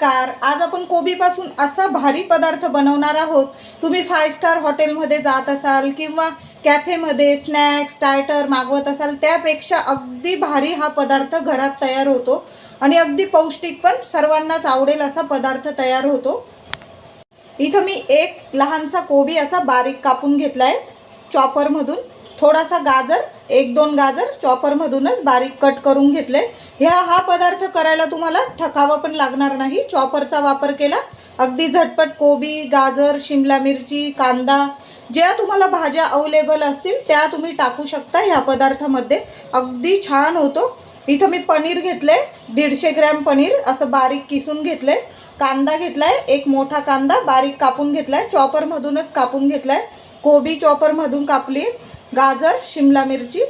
नमस्कार. आज आपण कोबीपासून असा भारी पदार्थ बनवणार आहोत. तुम्ही फाय स्टार हॉटेलमध्ये जात असाल किंवा कॅफेमध्ये स्नॅक्स स्टार्टर मागवत असाल त्यापेक्षा अगदी भारी हा पदार्थ घरात तयार होतो. आणि अगदी पौष्टिक पण सर्वांनाच आवडेल असा पदार्थ तयार होतो. इथं मी एक लहानसा कोबी असा बारीक कापून घेतला आहे चॉपरमधून थोडासा गाजर एक दोन गाजर चॉपरमधूनच बारीक कट करून घेतले. ह्या हा पदार्थ करायला तुम्हाला थकावा पण लागणार नाही. चॉपरचा वापर केला. अगदी झटपट कोबी गाजर शिमला मिरची कांदा ज्या तुम्हाला भाज्या अवेलेबल असतील त्या तुम्ही टाकू शकता ह्या पदार्थामध्ये. अगदी छान होतो. इथं मी पनीर घेतले दीडशे ग्रॅम पनीर असं बारीक किसून घेतले कांदा घेतलाय. एक मोठा कांदा बारीक कापून घेतलाय. चॉपरमधूनच कापून घेतलाय. कोबी चॉपरमधून कापली गाजर शिमला मिरची.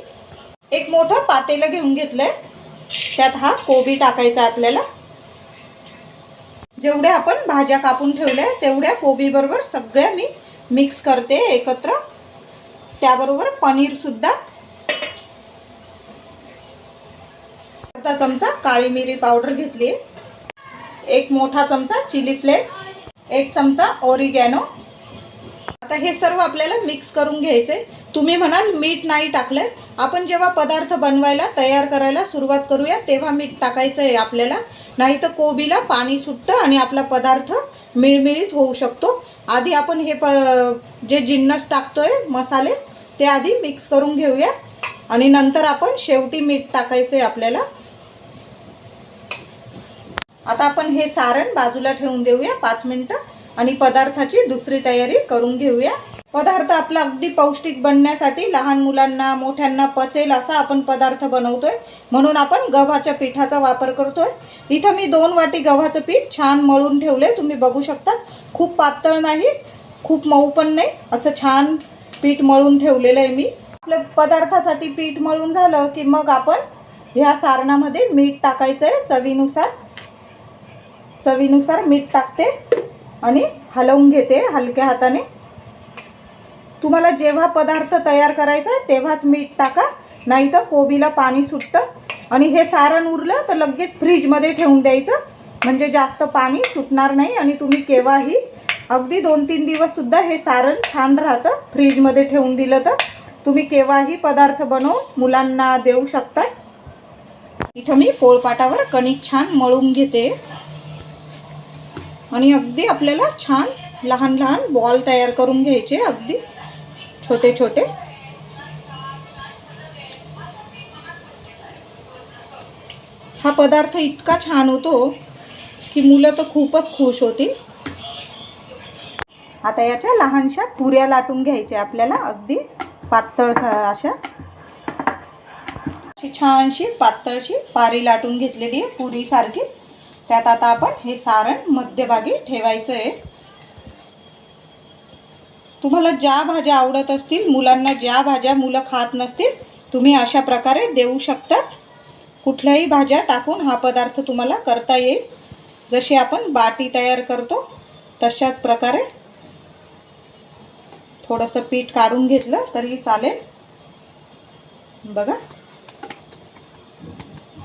एक मोठं पातेलं घेऊन घेतलंय. त्यात हा कोबी टाकायचा आहे आपल्याला. जेवढ्या आपण भाज्या कापून ठेवल्या तेवढ्या कोबीबरोबर सगळ्या मी मिक्स करते एकत्र. त्याबरोबर पनीर सुद्धा. अर्धा चमचा काळी मिरी पावडर घेतली. एक मोठा चमचा चिली फ्लेक्स. एक चमचा ओरिगॅनो. आता हे सर्व आपल्याला मिक्स करून घ्यायचे. तुम्ही म्हणाल मीठ नाही टाकलं आपण जेव्हा पदार्थ बनवायला तयार करायला सुरुवात करूया तेव्हा मीठ टाकायचं आहे आपल्याला. नाही तर कोबीला पाणी सुटतं आणि आपला पदार्थ मिळमिळीत होऊ शकतो. आधी आपण हे प जे जिन्नस टाकतोय मसाले ते आधी मिक्स करून घेऊया. आणि नंतर आपण शेवटी मीठ टाकायचं आहे आपल्याला. आता आपण हे सारण बाजूला ठेवून देऊया पाच मिनटं. आणि पदार्थाची दुसरी तयारी करून घेऊया. पदार्थ आपला अगदी पौष्टिक बनण्यासाठी लहान मुलांना मोठ्यांना पचेल असा आपण पदार्थ बनवतोय. म्हणून आपण गव्हाच्या पिठाचा वापर करतोय. इथं मी दोन वाटी गव्हाचं पीठ छान मळून ठेवले तुम्ही बघू शकता खूप पातळ नाही खूप मऊ पण नाही. असं छान पीठ मळून ठेवलेलं आहे मी. आपल्या पदार्थासाठी पीठ मळून झालं की मग आपण ह्या सारणामध्ये मीठ टाकायचं आहे चवीनुसार चवीनुसार मीठ टाकते. आणि हलवून घेते हलक्या हाताने. तुम्हाला जेव्हा पदार्थ तयार करायचा आहे तेव्हाच मीठ टाका. नाही तर कोबीला पाणी सुटतं. आणि हे सारण उरलं तर लगेच फ्रीजमध्ये ठेवून द्यायचं. म्हणजे जास्त पाणी सुटणार नाही आणि तुम्ही केव्हाही अगदी दोन तीन दिवससुद्धा हे सारण छान राहतं. फ्रीजमध्ये ठेवून दिलं तर. तुम्ही केव्हाही पदार्थ बनवून मुलांना देऊ शकता. इथं मी पोळपाटावर कणिक छान मळून घेते. आणि अगदी आपल्याला छान लहान लहान बॉल तयार करून घ्यायचे अगदी छोटे छोटे. हा पदार्थ इतका छान होतो की मुलं तर खूपच खुश होतील. आता याच्या लहानशा पुऱ्या लाटून घ्यायच्या आपल्याला अगदी पातळ अशा. अशी छानशी पातळशी पारी लाटून घेतलेली आहे पुरीसारखी. त्यात आता आपण हे सारण मध्यभागी ठेवायचं आहे तुम्हाला ज्या भाज्या आवडत असतील मुलांना ज्या भाज्या मुलं खात नसतील तुम्ही अशा प्रकारे देऊ शकतात. कुठल्याही भाज्या टाकून हा पदार्थ तुम्हाला करता येईल. जशी आपण बाटी तयार करतो तशाच प्रकारे थोडंसं पीठ काढून घेतलं तरी चालेल. बघा.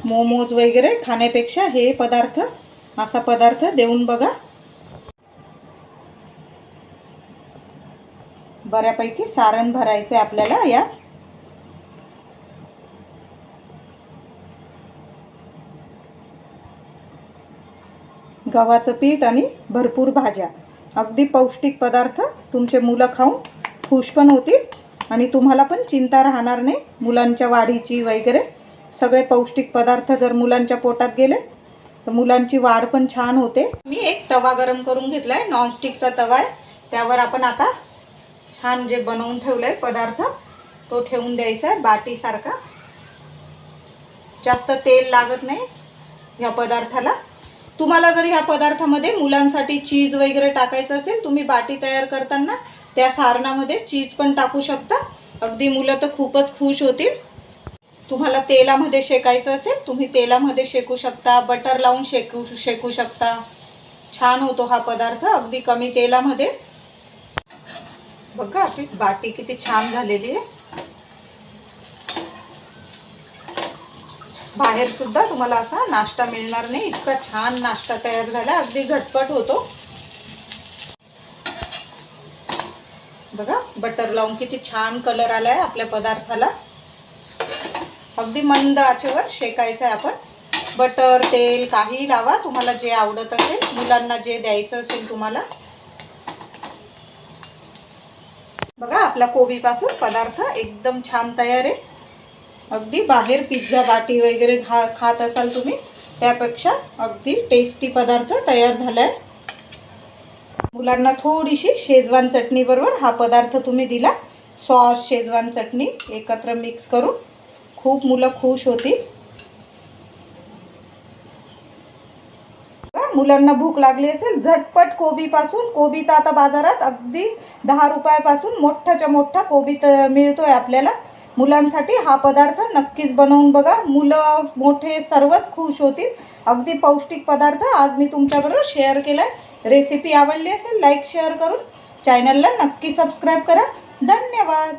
मोमोज वगैरे खाण्यापेक्षा हे पदार्थ असा पदार्थ देऊन बघा. बऱ्यापैकी सारण भरायचं आहे आपल्याला या. गव्हाचं पीठ आणि भरपूर भाज्या. अगदी पौष्टिक पदार्थ. तुमचे मुलं खाऊन खुश पण होतील आणि तुम्हाला पण चिंता राहणार नाही मुलांच्या वाढीची वगैरे. सगळे पौष्टिक पदार्थ जर मुलांच्या पोटात गेले तर मुलांची वाढ पण छान होते. मी एक तवा गरम करून घेतला आहे नॉनस्टिकचा तवा आहे. त्यावर आपण आता छान जे बनवून ठेवलं आहे पदार्थ तो ठेवून द्यायचा आहे बाटीसारखा. जास्त तेल लागत नाही ह्या पदार्थाला. तुम्हाला जर ह्या पदार्थामध्ये मुलांसाठी चीज वगैरे टाकायचं असेल तुम्ही बाटी तयार करताना त्या सारणामध्ये चीज पण टाकू शकता. अगदी मुलं तर खूपच खुश होतील. तुम्हाला तेलामध्ये शेकायचं असेल तुम्ही तेलामध्ये शेकू शकता बटर लावून शेकू शेकू शकता. छान होतो हा पदार्थ अगदी कमी तेलामध्ये. बघा आपली बाटी किती छान झालेली आहे. बाहेर सुद्धा तुम्हाला असा नाश्ता मिळणार नाही इतका छान नाश्ता तयार झाला अगदी झटपट होतो. बघा बटर लावून किती छान कलर आलाय आपल्या पदार्थाला. अगदी मंद आचेवर शेकायचं आहे आपण. बटर तेल काही लावा तुम्हाला जे आवडत असेल मुलांना जे द्यायचं असेल तुम्हाला. बघा आपला कोबीपासून पदार्थ एकदम छान तयार आहे. अगदी बाहेर पिझ्झा बाटी वगैरे खा खात असाल तुम्ही त्यापेक्षा अगदी टेस्टी पदार्थ तयार झालाय. मुलांना थोडीशी शेजवान चटणी बरोबर हा पदार्थ तुम्ही दिला. सॉस शेजवान चटणी एकत्र मिक्स करून. खूप मुलं खुश होतील मुलांना भूक लागली असेल झटपट कोबीपासून कोबी तर आता बाजारात अगदी दहा रुपयापासून मोठाच्या मोठा कोबी तर मिळतोय आपल्याला. मुलांसाठी हा पदार्थ नक्कीच बनवून बघा. मुलं मोठे सर्वच खुश होतील. अगदी पौष्टिक पदार्थ आज मी तुमच्याबरोबर शेअर केला रेसिपी आवडली असेल लाईक शेअर करून चॅनलला नक्की सबस्क्राईब करा. धन्यवाद!